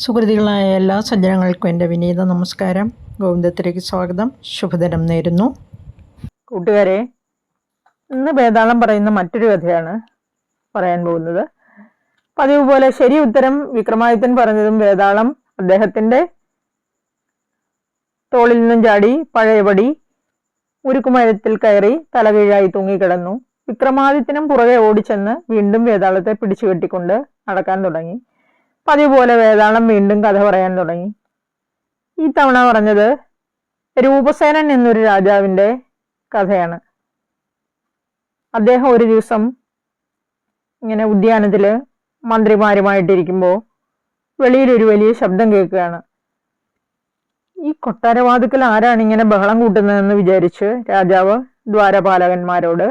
സുഹൃത്തുക്കളായ എല്ലാ സജ്ജനങ്ങൾക്കും എന്റെ വിനീത നമസ്കാരം. ഗോവിന്ദത്തിലേക്ക് സ്വാഗതം. ശുഭദിനം നേരുന്നു. കൂട്ടുകാരെ ഇന്ന് വേതാളം പറയുന്ന മറ്റൊരു കഥയാണ് പറയാൻ പോകുന്നത്. പതിവ് പോലെ ശരി ഉത്തരം വിക്രമാദിത്യൻ പറഞ്ഞതും വേതാളം അദ്ദേഹത്തിന്റെ തോളിൽ നിന്നും ചാടി പഴയപടി ഉരുക്കുമരത്തിൽ കയറി തലകീഴായി തൂങ്ങിക്കിടന്നു. വിക്രമാദിത്യനും പുറകെ ഓടിച്ചെന്ന് വീണ്ടും വേതാളത്തെ പിടിച്ചു കെട്ടിക്കൊണ്ട് നടക്കാൻ തുടങ്ങി. പതിവ് പോലെ വീണ്ടും കഥ പറയാൻ തുടങ്ങി. ഈ തവണ പറഞ്ഞത് രൂപസേനൻ എന്നൊരു രാജാവിന്റെ കഥയാണ്. അദ്ദേഹം ഒരു ദിവസം ഇങ്ങനെ ഉദ്യാനത്തിൽ മന്ത്രിമാരുമായിട്ടിരിക്കുമ്പോൾ വെളിയിലൊരു വലിയ ശബ്ദം കേൾക്കുകയാണ്. ഈ കൊട്ടാരവാതുക്കൽ ആരാണ് ഇങ്ങനെ ബഹളം കൂട്ടുന്നതെന്ന് വിചാരിച്ച് രാജാവ് ദ്വാരപാലകന്മാരോട്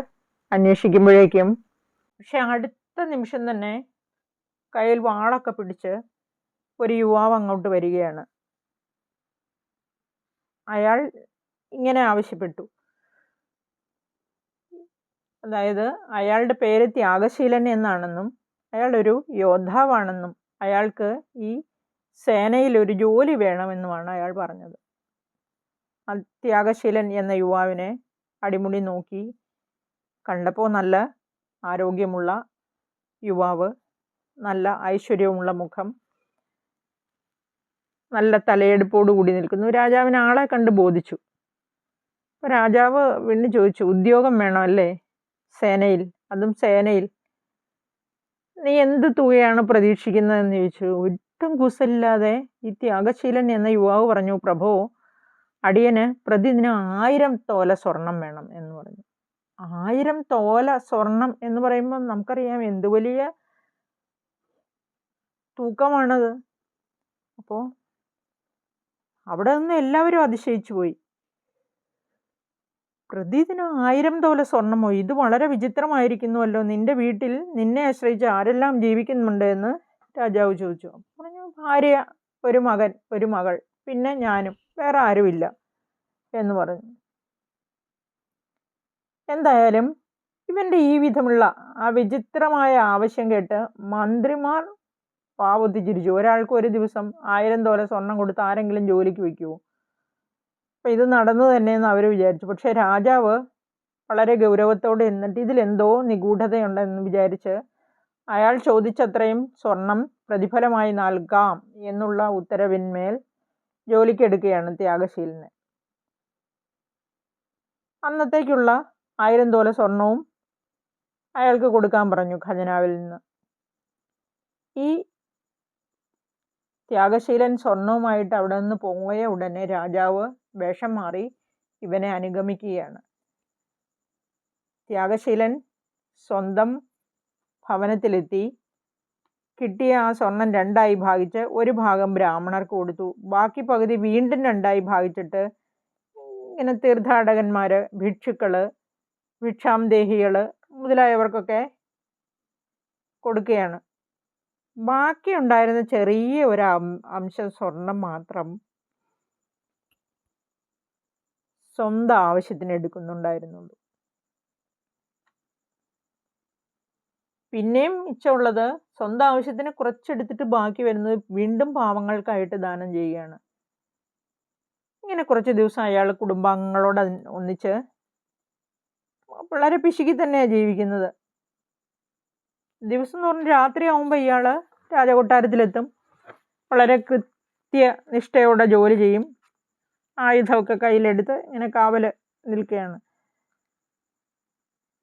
അന്വേഷിക്കുമ്പോഴേക്കും പക്ഷെ അടുത്ത നിമിഷം തന്നെ കയ്യിൽ വാളൊക്കെ പിടിച്ച് ഒരു യുവാവ് അങ്ങോട്ട് വരികയാണ്. അയാൾ ഇങ്ങനെ ആവശ്യപ്പെട്ടു. അതായത് അയാളുടെ പേര് ത്യാഗശീലൻ എന്നാണെന്നും അയാൾ ഒരു യോദ്ധാവാണെന്നും അയാൾക്ക് ഈ സേനയിൽ ഒരു ജോലി വേണമെന്നുമാണ് അയാൾ പറഞ്ഞത്. ത്യാഗശീലൻ എന്ന യുവാവിനെ അടിമുടി നോക്കി കണ്ടപ്പോൾ നല്ല ആരോഗ്യമുള്ള യുവാവ് നല്ല ഐശ്വര്യമുള്ള മുഖം. നല്ല തലയെടുപ്പോട് കൂടി നിൽക്കുന്നു. രാജാവിന് ആളെ കണ്ട് ബോധിച്ചു. അപ്പോൾ രാജാവ് വീണ്ടും ചോദിച്ചു ഉദ്യോഗം വേണം അല്ലേ? സേനയിൽ അതും സേനയിൽ. നീ എന്ത് തുകയാണ് പ്രതീക്ഷിക്കുന്നതെന്ന് ചോദിച്ചു. ഒട്ടും കുസലില്ലാതെ ഈ ത്യാഗശീലൻ എന്ന യുവാവ് പറഞ്ഞു പ്രഭോ അടിയന് പ്രതിദിനം ആയിരം തോല സ്വർണം വേണം എന്ന് പറഞ്ഞു. ആയിരം തോല സ്വർണം എന്ന് പറയുമ്പോൾ നമുക്കറിയാം എന്ത് വലിയ തൂക്കമാണത്. അപ്പോൾ അവിടെ നിന്ന് എല്ലാവരും അതിശയിച്ചു പോയി. പ്രതിദിനം ആയിരം തോല സ്വർണമോ ഇത് വളരെ വിചിത്രമായിരിക്കുന്നുവല്ലോ. നിന്റെ വീട്ടിൽ നിന്നെ ആശ്രയിച്ച് ആരെല്ലാം ജീവിക്കുന്നുണ്ട് എന്ന് രാജാവ് ചോദിച്ചു. പറഞ്ഞു ഭാര്യ ഒരു മകൻ ഒരു മകൾ പിന്നെ ഞാനും വേറെ ആരുമില്ല എന്ന് പറഞ്ഞു. എന്തായാലും ഇവന്റെ ഈ വിധമുള്ള ആ വിചിത്രമായ ആവശ്യം കേട്ട് മന്ത്രിമാർ പാവത്തി ചിരിച്ചു. ഒരാൾക്ക് ഒരു ദിവസം ആയിരം തോല സ്വർണം കൊടുത്ത് ആരെങ്കിലും ജോലിക്ക് വയ്ക്കുമോ അപ്പം ഇത് നടന്നു തന്നെയെന്ന് അവർ വിചാരിച്ചു. പക്ഷേ രാജാവ് വളരെ ഗൗരവത്തോടെ എന്നിട്ട് ഇതിലെന്തോ നിഗൂഢതയുണ്ടെന്ന് വിചാരിച്ച് അയാൾ ചോദിച്ചത്രയും സ്വർണം പ്രതിഫലമായി നൽകാം എന്നുള്ള ഉത്തരവിന്മേൽ ജോലിക്കെടുക്കുകയാണ് ത്യാഗശീലനെ. അന്നത്തേക്കുള്ള ആയിരം തോല സ്വർണവും അയാൾക്ക് കൊടുക്കാൻ പറഞ്ഞു ഖജനാവിൽ നിന്ന്. ഈ ത്യാഗശീലൻ സ്വർണവുമായിട്ട് അവിടെ നിന്ന് പോയ ഉടനെ രാജാവ് വേഷം മാറി ഇവനെ അനുഗമിക്കുകയാണ്. ത്യാഗശീലൻ സ്വന്തം ഭവനത്തിലെത്തി. കിട്ടിയ ആ സ്വർണം രണ്ടായി ഭാഗിച്ച് ഒരു ഭാഗം ബ്രാഹ്മണർക്ക് കൊടുത്തു. ബാക്കി പകുതി വീണ്ടും രണ്ടായി ഭാഗിച്ചിട്ട് ഇങ്ങനെ തീർത്ഥാടകന്മാർ ഭിക്ഷുക്കൾ ഭിക്ഷാംദേഹികൾ മുതലായവർക്കൊക്കെ കൊടുക്കുകയാണ്. ബാക്കി ഉണ്ടായിരുന്ന ചെറിയ ഒരു അംശം സ്വർണം മാത്രം സ്വന്തം ആവശ്യത്തിന് എടുക്കുന്നുണ്ടായിരുന്നുള്ളൂ. പിന്നെയും മിച്ചമുള്ളത് സ്വന്തം ആവശ്യത്തിന് കുറച്ചെടുത്തിട്ട് ബാക്കി വരുന്നത് വീണ്ടും പാവങ്ങൾക്കായിട്ട് ദാനം ചെയ്യുകയാണ്. ഇങ്ങനെ കുറച്ച് ദിവസം അയാൾ കുടുംബാംഗങ്ങളോട് ഒന്നിച്ച് വളരെ പിശുക്കി തന്നെയാണ് ജീവിക്കുന്നത്. ദിവസം എന്ന് പറഞ്ഞ് രാത്രി ആകുമ്പോൾ ഇയാൾ രാജകൊട്ടാരത്തിലെത്തും. വളരെ കൃത്യനിഷ്ഠയോടെ ജോലി ചെയ്യും. ആയുധമൊക്കെ കയ്യിലെടുത്ത് ഇങ്ങനെ കാവൽ നിൽക്കുകയാണ്.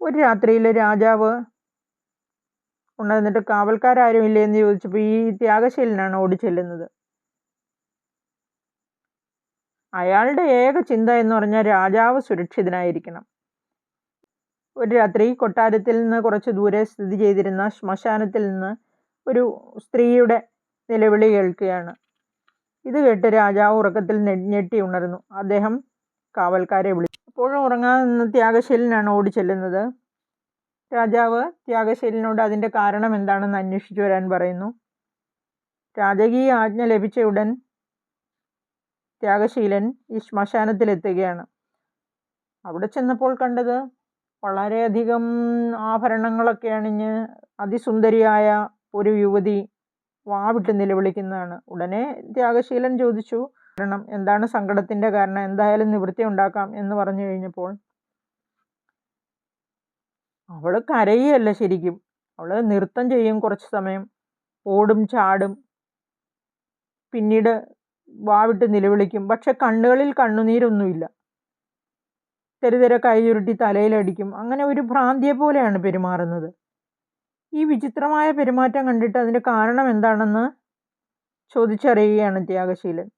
ഒരു രാത്രിയിൽ രാജാവ് ഉണർന്നിട്ട് കാവൽക്കാരും ഇല്ലേ എന്ന് ചോദിച്ചപ്പോൾ ഈ ത്യാഗശീലനാണ് ഓടിച്ചെല്ലുന്നത് അയാളുടെ ഏക ചിന്ത എന്ന് പറഞ്ഞാൽ രാജാവ് സുരക്ഷിതനായിരിക്കണം. ഒരു രാത്രി കൊട്ടാരത്തിൽ നിന്ന് കുറച്ച് ദൂരെ സ്ഥിതി ചെയ്തിരുന്ന ശ്മശാനത്തിൽ നിന്ന് ഒരു സ്ത്രീയുടെ നിലവിളി കേൾക്കുകയാണ്. ഇത് കേട്ട് രാജാവ് ഉറക്കത്തിൽ ഞെട്ടി ഉണർന്നു. അദ്ദേഹം കാവൽക്കാരെ വിളിച്ചു അപ്പോഴും ഉറങ്ങാൻ നിന്ന് ത്യാഗശീലനാണ് ഓടിച്ചെല്ലുന്നത് രാജാവ് ത്യാഗശീലനോട് അതിന്റെ കാരണം എന്താണെന്ന് അന്വേഷിച്ചു വരാൻ പറയുന്നു. രാജകീയ ആജ്ഞ ലഭിച്ച ഉടൻ ത്യാഗശീലൻ ഈ ശ്മശാനത്തിലെത്തുകയാണ്. അവിടെ ചെന്നപ്പോൾ കണ്ടത് വളരെയധികം ആഭരണങ്ങളൊക്കെ അണിഞ്ഞ് അതിസുന്ദരിയായ ഒരു യുവതി വാവിട്ട് നിലവിളിക്കുന്നതാണ്. ഉടനെ ത്യാഗശീലൻ ചോദിച്ചു കാരണം എന്താണ് സങ്കടത്തിന്റെ കാരണം? എന്തായാലും നിവൃത്തി ഉണ്ടാക്കാം എന്ന് പറഞ്ഞു കഴിഞ്ഞപ്പോൾ അവൾ കരയുകയല്ല ശരിക്കും. അവൾ നൃത്തം ചെയ്യും കുറച്ച് സമയം. ഓടും ചാടും. പിന്നീട് വാവിട്ട് നിലവിളിക്കും. പക്ഷെ കണ്ണുകളിൽ കണ്ണുനീരൊന്നുമില്ല. തെരുതെര കൈ ചുരുട്ടി തലയിലടിക്കും അങ്ങനെ ഒരു ഭ്രാന്തിയെ പോലെയാണ് പെരുമാറുന്നത്. ഈ വിചിത്രമായ പെരുമാറ്റം കണ്ടിട്ട് അതിന്റെ കാരണം എന്താണെന്ന് ചോദിച്ചറിയുകയാണ് ത്യാഗശീലൻ.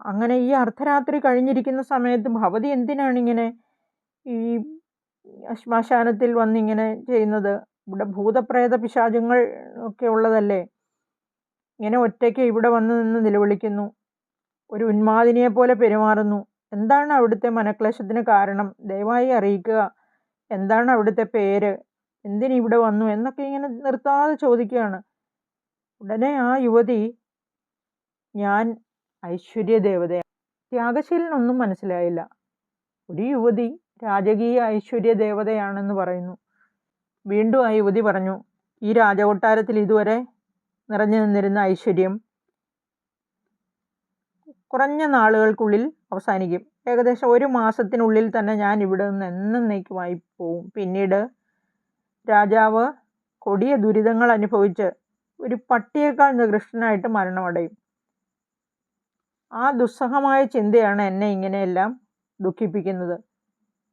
അങ്ങനെ ഈ അർദ്ധരാത്രി കഴിഞ്ഞിരിക്കുന്ന സമയത്ത് ഭവതി എന്തിനാണ് ഇങ്ങനെ ഈ ശ്മശാനത്തിൽ വന്നിങ്ങനെ ചെയ്യുന്നത്? ഇവിടെ ഭൂതപ്രേത പിശാചുങ്ങൾ ഒക്കെ ഉള്ളതല്ലേ? ഇങ്ങനെ ഒറ്റയ്ക്ക് ഇവിടെ വന്ന് നിന്ന് നിലവിളിക്കുന്നു. ഒരു ഉന്മാദിനിയെ പോലെ പെരുമാറുന്നു. എന്താണ് അവിടുത്തെ മനക്ലേശത്തിന് കാരണം? ദയവായി അറിയിക്കുക. എന്താണ് അവിടുത്തെ പേര്? എന്തിന് ഇവിടെ വന്നു എന്നൊക്കെ ഇങ്ങനെ നിർത്താതെ ചോദിക്കുകയാണ്. ഉടനെ ആ യുവതി ഞാൻ ഐശ്വര്യ ദേവതയാണ് ത്യാഗശീലനൊന്നും മനസ്സിലായില്ല. ഒരു യുവതി രാജകീയ ഐശ്വര്യ ദേവതയാണെന്ന് പറയുന്നു. വീണ്ടും ആ യുവതി പറഞ്ഞു ഈ രാജകൊട്ടാരത്തിൽ ഇതുവരെ നിറഞ്ഞു നിന്നിരുന്ന ഐശ്വര്യം കുറഞ്ഞ നാളുകൾക്കുള്ളിൽ അവസാനിക്കും. ഏകദേശം ഒരു മാസത്തിനുള്ളിൽ തന്നെ ഞാൻ ഇവിടെ നിന്ന് എന്നേക്കുമായി പോവും. പിന്നീട് രാജാവ് കൊടിയ ദുരിതങ്ങൾ അനുഭവിച്ച് ഒരു പട്ടിയേക്കാൾ നികൃഷ്ടനായിട്ട് മരണമടയും. ആ ദുസ്സഹമായ ചിന്തയാണ് എന്നെ ഇങ്ങനെയെല്ലാം ദുഃഖിപ്പിക്കുന്നത്.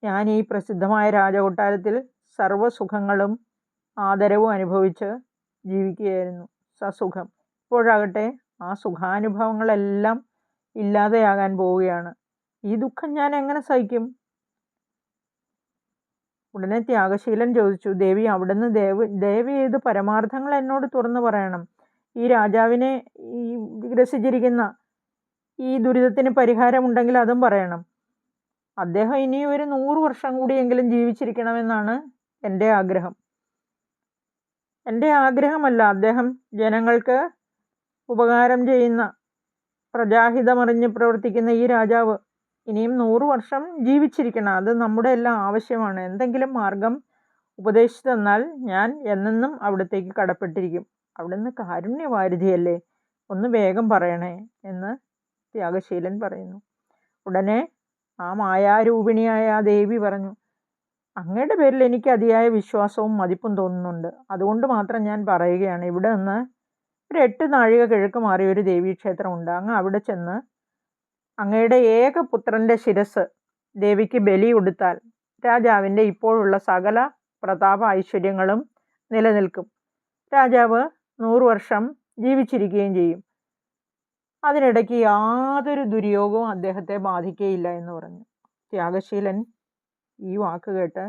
ഞാൻ ഈ പ്രസിദ്ധമായ രാജകൊട്ടാരത്തിൽ സർവസുഖങ്ങളും ആദരവും അനുഭവിച്ച് ജീവിക്കുകയായിരുന്നു. സസുഖം. ഇപ്പോഴാകട്ടെ ആ സുഖാനുഭവങ്ങളെല്ലാം ഇല്ലാതെയാകാൻ പോവുകയാണ്. ഈ ദുഃഖം ഞാൻ എങ്ങനെ സഹിക്കും? ഉടനെ ത്യാഗശീലൻ ചോദിച്ചു ദേവി അവിടുന്ന് ദേവ് ദേവി ഏത് പരമാർത്ഥങ്ങൾ എന്നോട് തുറന്നു പറയണം. ഈ രാജാവിനെ ഈ ഗ്രസിച്ചിരിക്കുന്ന ഈ ദുരിതത്തിന് പരിഹാരമുണ്ടെങ്കിൽ അതും പറയണം. അദ്ദേഹം ഇനി ഒരു നൂറ് വർഷം കൂടിയെങ്കിലും ജീവിച്ചിരിക്കണമെന്നാണ് എന്റെ ആഗ്രഹം. എന്റെ ആഗ്രഹമല്ല അദ്ദേഹം ജനങ്ങൾക്ക് ഉപകാരം ചെയ്യുന്ന പ്രജാഹിതമറിഞ്ഞ് പ്രവർത്തിക്കുന്ന ഈ രാജാവ് ഇനിയും നൂറ് വർഷം ജീവിച്ചിരിക്കണം. അത് നമ്മുടെ എല്ലാം ആവശ്യമാണ്. എന്തെങ്കിലും മാർഗം ഉപദേശിച്ചു തന്നാൽ ഞാൻ എന്നെന്നും അവിടത്തേക്ക് കടപ്പെട്ടിരിക്കും. അവിടുന്ന് കാരുണ്യവാരിധിയല്ലേ? ഒന്ന് വേഗം പറയണേ എന്ന് ത്യാഗശീലൻ പറയുന്നു. ഉടനെ ആ മായാരൂപിണിയായ ആ ദേവി പറഞ്ഞു അങ്ങയുടെ പേരിൽ എനിക്ക് അതിയായ വിശ്വാസവും മതിപ്പും തോന്നുന്നുണ്ട്. അതുകൊണ്ട് മാത്രം ഞാൻ പറയുകയാണ്. ഇവിടെ നിന്ന് ഒരു എട്ട് നാഴിക കിഴക്ക് മാറിയ ഒരു ദേവീക്ഷേത്രമുണ്ട്. അങ്ങ് അവിടെ ചെന്ന് അങ്ങയുടെ ഏക പുത്രന്റെ ശിരസ് ദേവിക്ക് ബലി കൊടുത്താൽ രാജാവിന്റെ ഇപ്പോഴുള്ള സകല പ്രതാപ ഐശ്വര്യങ്ങളും നിലനിൽക്കും. രാജാവ് നൂറ് വർഷം ജീവിച്ചിരിക്കുകയും ചെയ്യും. അതിനിടയ്ക്ക് യാതൊരു ദുര്യോഗവും അദ്ദേഹത്തെ ബാധിക്കുകയില്ല എന്ന് പറഞ്ഞു. ത്യാഗശീലൻ ഈ വാക്ക് കേട്ട്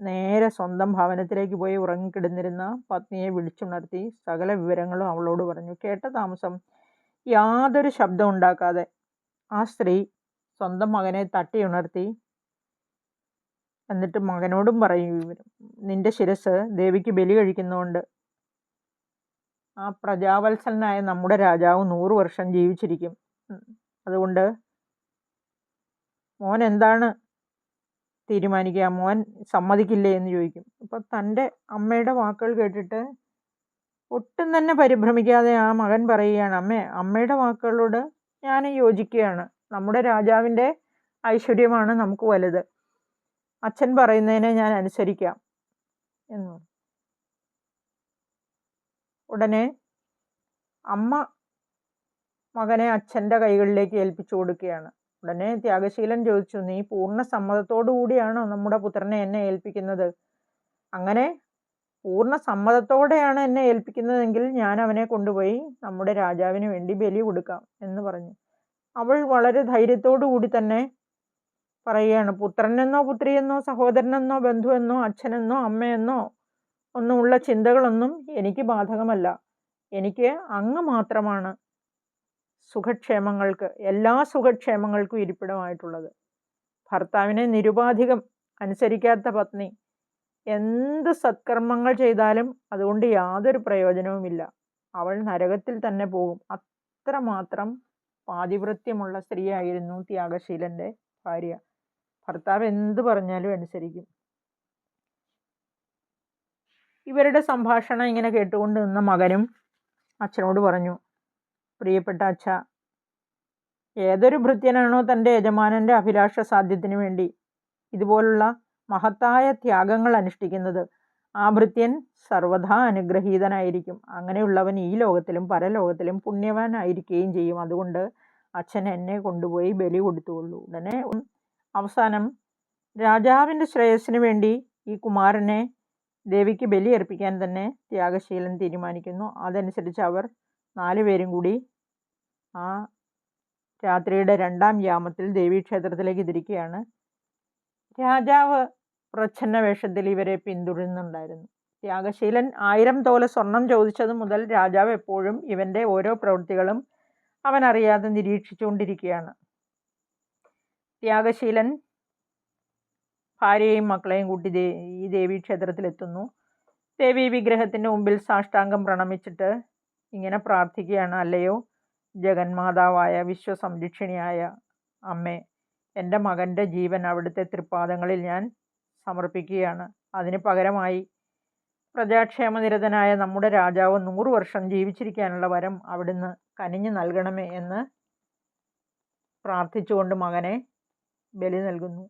നേരെ സ്വന്തം ഭവനത്തിലേക്ക് പോയി ഉറങ്ങിക്കിടന്നിരുന്ന പത്നിയെ വിളിച്ചുണർത്തി സകല വിവരങ്ങളും അവളോട് പറഞ്ഞു. കേട്ട താമസം യാതൊരു ശബ്ദം ഉണ്ടാക്കാതെ ആ സ്ത്രീ സ്വന്തം മകനെ തട്ടി ഉണർത്തി എന്നിട്ട് മകനോടും പറയും നിന്റെ ശിരസ് ദേവിക്ക് ബലി കഴിക്കുന്നതുകൊണ്ട് ആ പ്രജാവത്സലനായ നമ്മുടെ രാജാവ് നൂറ് വർഷം ജീവിച്ചിരിക്കും. അതുകൊണ്ട് മോൻ എന്താണ് തീരുമാനിക്കുക? മോൻ സമ്മതിക്കില്ലേ? എന്ന് ചോദിക്കും. അപ്പോൾ തന്റെ അമ്മയുടെ വാക്കുകൾ കേട്ടിട്ട് ഒട്ടും തന്നെ പരിഭ്രമിക്കാതെ ആ മകൻ പറയുകയാണ് അമ്മേ അമ്മയുടെ വാക്കുകളോട് ഞാൻ യോജിക്കുകയാണ്. നമ്മുടെ രാജാവിന്റെ ഐശ്വര്യമാണ് നമുക്ക് വലുത്. അച്ഛൻ പറയുന്നതിനെ ഞാൻ അനുസരിക്കാം എന്ന് ഉടനെ അമ്മ മകനെ അച്ഛന്റെ കൈകളിലേക്ക് ഏൽപ്പിച്ചു കൊടുക്കുകയാണ്. ഉടനെ ത്യാഗശീലൻ ചോദിച്ചു നീ പൂർണ സമ്മതത്തോടു കൂടിയാണോ നമ്മുടെ പുത്രനെ എന്നെ ഏൽപ്പിക്കുന്നത്? അങ്ങനെ പൂർണ സമ്മതത്തോടെയാണ് എന്നെ ഏൽപ്പിക്കുന്നതെങ്കിൽ ഞാൻ അവനെ കൊണ്ടുപോയി നമ്മുടെ രാജാവിന് വേണ്ടി ബലി കൊടുക്കാം എന്ന് പറഞ്ഞു. അവൾ വളരെ ധൈര്യത്തോടു കൂടി തന്നെ പറയുകയാണ് പുത്രനെന്നോ പുത്രിയെന്നോ സഹോദരനെന്നോ ബന്ധുവെന്നോ അച്ഛനെന്നോ അമ്മയെന്നോ ഒന്നുമുള്ള ചിന്തകളൊന്നും എനിക്ക് ബാധകമല്ല. എനിക്ക് അങ്ങ് മാത്രമാണ് സുഖക്ഷേമങ്ങൾക്ക് എല്ലാ സുഖക്ഷേമങ്ങൾക്കും ഇരിപ്പിടമായിട്ടുള്ളത്. ഭർത്താവിനെ നിരുപാധികം അനുസരിക്കാത്ത പത്നി എന്ത് സത്കർമ്മങ്ങൾ ചെയ്താലും അതുകൊണ്ട് യാതൊരു പ്രയോജനവുമില്ല. അവൾ നരകത്തിൽ തന്നെ പോകും. അത്രമാത്രം പാതിവൃത്യമുള്ള സ്ത്രീയായിരുന്നു ത്യാഗശീലന്റെ ഭാര്യ. ഭർത്താവ് എന്ത് പറഞ്ഞാലും അനുസരിക്കും. ഇവരുടെ സംഭാഷണം ഇങ്ങനെ കേട്ടുകൊണ്ട് നിന്ന മകനും അച്ഛനോട് പറഞ്ഞു പ്രിയപ്പെട്ട അച്ഛ ഏതൊരു ഭൃത്യനാണോ തന്റെ യജമാനന്റെ അഭിലാഷ സാധ്യത്തിന് വേണ്ടി ഇതുപോലുള്ള മഹത്തായ ത്യാഗങ്ങൾ അനുഷ്ഠിക്കുന്നത്. ആ ഭൃത്യൻ സർവഥാ അനുഗ്രഹീതനായിരിക്കും. അങ്ങനെയുള്ളവൻ ഈ ലോകത്തിലും പരലോകത്തിലും പുണ്യവാനായിരിക്കുകയും ചെയ്യും. അതുകൊണ്ട് അച്ഛൻ എന്നെ കൊണ്ടുപോയി ബലി കൊടുത്തുകൊള്ളൂ. ഉടനെ അവസാനം രാജാവിന്റെ ശ്രേയസ്സിന് വേണ്ടി ഈ കുമാരനെ ദേവിക്ക് ബലി അർപ്പിക്കാൻ തന്നെ ത്യാഗശീലൻ തീരുമാനിക്കുന്നു. അതനുസരിച്ച് അവർ നാലുപേരും കൂടി ആ രാത്രിയുടെ രണ്ടാം യാമത്തിൽ ദേവീക്ഷേത്രത്തിലേക്ക് തിരിക്കുകയാണ്. രാജാവ് പ്രച്ഛന്ന വേഷത്തിൽ ഇവരെ പിന്തുടരുന്നുണ്ടായിരുന്നു. ത്യാഗശീലൻ ആയിരം തോല സ്വർണം ചോദിച്ചത് മുതൽ രാജാവ് എപ്പോഴും ഇവന്റെ ഓരോ പ്രവൃത്തികളും അവൻ അറിയാതെ നിരീക്ഷിച്ചുകൊണ്ടിരിക്കുകയാണ്. ത്യാഗശീലൻ ഭാര്യയും മക്കളെയും കൂട്ടി ദേ ഈ ദേവീ ക്ഷേത്രത്തിലെത്തുന്നു. ദേവി വിഗ്രഹത്തിന്റെ മുമ്പിൽ സാഷ്ടാംഗം പ്രണമിച്ചിട്ട് ഇങ്ങനെ പ്രാർത്ഥിക്കുകയാണ്. അല്ലയോ ജഗന്മാതാവായ വിശ്വസംരക്ഷിണിയായ അമ്മേ എന്റെ മകന്റെ ജീവൻ അവിടുത്തെ തൃപ്പാദങ്ങളിൽ ഞാൻ സമർപ്പിക്കുകയാണ്. അതിന് പകരമായി പ്രജാക്ഷേമനിരതനായ നമ്മുടെ രാജാവ് നൂറു വർഷം ജീവിച്ചിരിക്കാനുള്ള വരം അവിടുന്ന് കനിഞ്ഞു നൽകണമേ എന്ന് പ്രാർത്ഥിച്ചുകൊണ്ട് മകനെ ബലി നൽകുന്നു.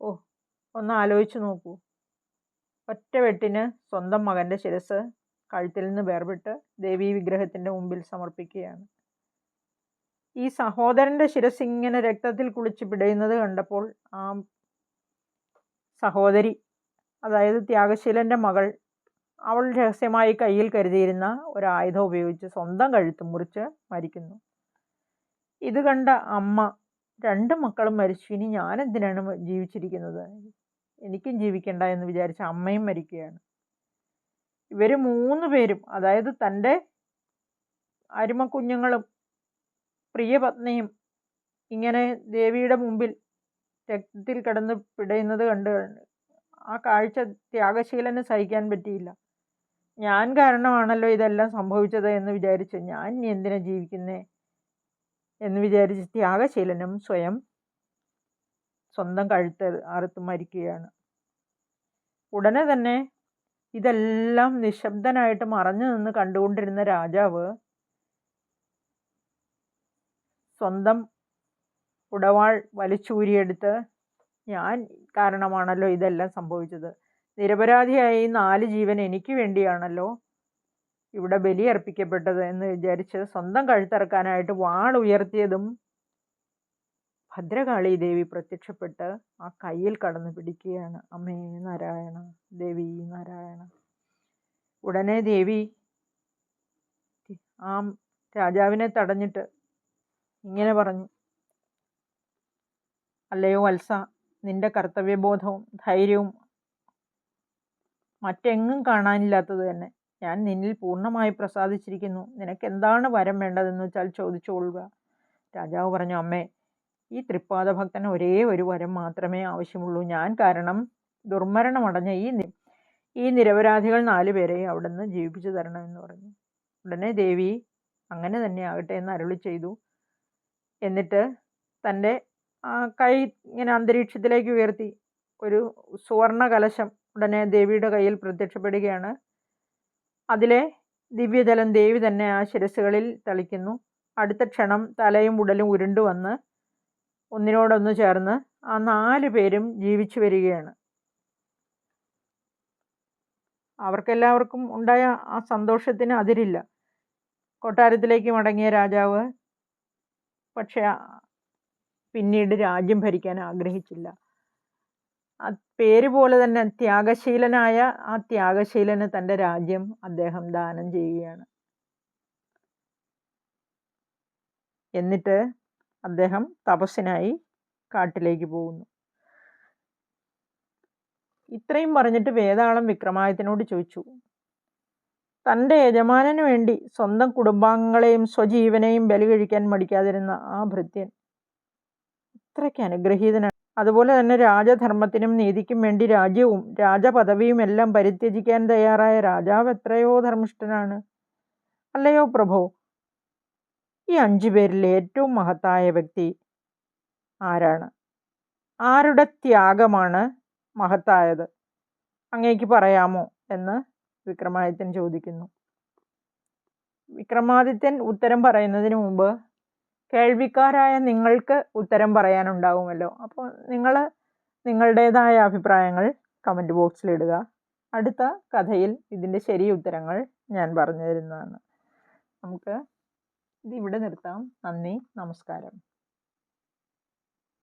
ഓ ഒന്ന് ആലോചിച്ചു നോക്കൂ. ഒറ്റ വെട്ടിന് സ്വന്തം മകന്റെ ശിരസ് കഴുത്തിൽ നിന്ന് വേർപെട്ട് ദേവീ വിഗ്രഹത്തിന്റെ മുമ്പിൽ സമർപ്പിക്കുകയാണ്. ഈ സഹോദരന്റെ ശിരസ് ഇങ്ങനെ രക്തത്തിൽ കുളിച്ച് പിടയുന്നത് കണ്ടപ്പോൾ ആ സഹോദരി അതായത് ത്യാഗശീലന്റെ മകൾ അവൾ രഹസ്യമായി കയ്യിൽ കരുതിയിരുന്ന ഒരു ആയുധം ഉപയോഗിച്ച് സ്വന്തം കഴുത്ത് മുറിച്ച് മരിക്കുന്നു. ഇത് കണ്ട അമ്മ രണ്ട് മക്കളും മരിച്ചു. ഇനി ഞാൻ എന്തിനാണ് ജീവിച്ചിരിക്കുന്നത്? എനിക്കും ജീവിക്കണ്ട എന്ന് വിചാരിച്ച അമ്മയും മരിക്കുകയാണ്. ഇവർ മൂന്ന് പേരും അതായത് തന്റെ അരുമക്കുഞ്ഞുങ്ങളും പ്രിയപത്നിയും ഇങ്ങനെ ദേവിയുടെ മുമ്പിൽ രക്തത്തിൽ കിടന്ന് പിടയുന്നത് കണ്ട് ആ കാഴ്ച ത്യാഗശീലന് സഹിക്കാൻ പറ്റിയില്ല. ഞാൻ കാരണമാണല്ലോ ഇതെല്ലാം സംഭവിച്ചത് എന്ന് വിചാരിച്ചു ഞാൻ ഇനി എന്തിനാ ജീവിക്കുന്നേ എന്ന് വിചാരിച്ച് ത്യാഗശീലനും സ്വയം സ്വന്തം കഴുത്ത് അറുത്ത് മരിക്കുകയാണ്. ഉടനെ തന്നെ ഇതെല്ലാം നിശബ്ദനായിട്ട് മറഞ്ഞു നിന്ന് കണ്ടുകൊണ്ടിരുന്ന രാജാവ് സ്വന്തം ഉടവാൾ വലിച്ചൂരിയെടുത്ത് ഞാൻ കാരണമാണല്ലോ ഇതെല്ലാം സംഭവിച്ചത്. നിരപരാധിയായ ഈ നാല് ജീവൻ എനിക്ക് വേണ്ടിയാണല്ലോ ഇവിടെ ബലിയർപ്പിക്കപ്പെട്ടത് എന്ന് വിചാരിച്ച് സ്വന്തം കഴുത്തിറക്കാനായിട്ട് വാൾ ഉയർത്തിയതും ഭദ്രകാളി ദേവി പ്രത്യക്ഷപ്പെട്ട് ആ കയ്യിൽ കടന്നു പിടിക്കുകയാണ്. അമ്മേ നാരായണ ദേവി നാരായണ. ഉടനെ ദേവി ആ രാജാവിനെ തടഞ്ഞിട്ട് ഇങ്ങനെ പറഞ്ഞു. അല്ലയോ വത്സ നിന്റെ കർത്തവ്യബോധവും ധൈര്യവും മറ്റെങ്ങും കാണാനില്ലാത്തത് തന്നെ. ഞാൻ നിന്നിൽ പൂർണമായി പ്രസാദിച്ചിരിക്കുന്നു. നിനക്ക് എന്താണ് വരം വേണ്ടതെന്ന് വെച്ചാൽ ചോദിച്ചുകൊള്ളുക രാജാവ് പറഞ്ഞു അമ്മേ ഈ തൃപ്പാദ ഭക്തന് ഒരേ ഒരു വരം മാത്രമേ ആവശ്യമുള്ളൂ. ഞാൻ കാരണം ദുർമരണമടഞ്ഞ ഈ ഈ നിരപരാധികൾ നാലുപേരെയും അവിടുന്ന് ജീവിപ്പിച്ചു തരണമെന്ന് പറഞ്ഞു. ഉടനെ ദേവി അങ്ങനെ തന്നെ ആകട്ടെ എന്ന് അരുളി ചെയ്തു. എന്നിട്ട് തന്റെ കൈ ഇങ്ങനെ അന്തരീക്ഷത്തിലേക്ക് ഉയർത്തി. ഒരു സുവർണ കലശം ഉടനെ ദേവിയുടെ കയ്യിൽ പ്രത്യക്ഷപ്പെടുകയാണ്. അതിലെ ദിവ്യജലം ദേവി തന്നെ ആ ശിരസുകളിൽ തളിക്കുന്നു. അടുത്ത ക്ഷണം തലയും ഉടലും ഉരുണ്ടു വന്ന് ഒന്നിനോടൊന്ന് ചേർന്ന് ആ നാല് പേരും ജീവിച്ചു വരികയാണ്. അവർക്കെല്ലാവർക്കും ഉണ്ടായ ആ സന്തോഷത്തിന് അതിരില്ല. കൊട്ടാരത്തിലേക്ക് മടങ്ങിയ രാജാവ് പക്ഷേ പിന്നീട് രാജ്യം ഭരിക്കാൻ ആഗ്രഹിച്ചില്ല. ആ പേര് പോലെ തന്നെ ത്യാഗശീലനായ ആ ത്യാഗശീലന് തന്റെ രാജ്യം അദ്ദേഹം ദാനം ചെയ്യുകയാണ്. എന്നിട്ട് അദ്ദേഹം തപസ്സിനായി കാട്ടിലേക്ക് പോകുന്നു. ഇത്രയും പറഞ്ഞിട്ട് വേതാളം വിക്രമാദിത്യനോട് ചോദിച്ചു തന്റെ യജമാനന് വേണ്ടി സ്വന്തം കുടുംബാംഗങ്ങളെയും സ്വജീവനെയും ബലി കഴിക്കാൻ മടിക്കാതിരുന്ന ആ ഭൃത്യൻ ഇത്രയ്ക്ക് അനുഗ്രഹീതനാണ്. അതുപോലെ തന്നെ രാജധർമ്മത്തിനും നീതിക്കും വേണ്ടി രാജ്യവും രാജപദവിയും എല്ലാം പരിത്യജിക്കാൻ തയ്യാറായ രാജാവ് എത്രയോ ധർമ്മിഷ്ഠനാണ്. അല്ലയോ പ്രഭോ? ഈ അഞ്ചു പേരിൽ ഏറ്റവും മഹത്തായ വ്യക്തി ആരാണ്? ആരുടെ ത്യാഗമാണ് മഹത്തായത്? അങ്ങേക്ക് പറയാമോ എന്ന് വിക്രമാദിത്യൻ ചോദിക്കുന്നു. വിക്രമാദിത്യൻ ഉത്തരം പറയുന്നതിന് മുമ്പ് കേൾവിക്കാരായ നിങ്ങൾക്ക് ഉത്തരം പറയാനുണ്ടാവുമല്ലോ. അപ്പോൾ നിങ്ങൾ നിങ്ങളുടേതായ അഭിപ്രായങ്ങൾ കമന്റ് ബോക്സിലിടുക അടുത്ത കഥയിൽ ഇതിന്റെ ശരി ഉത്തരങ്ങൾ ഞാൻ പറഞ്ഞു തരുന്നതാണ് നമുക്ക് ഇതിവിടെ നിർത്താം. നന്ദി. നമസ്കാരം.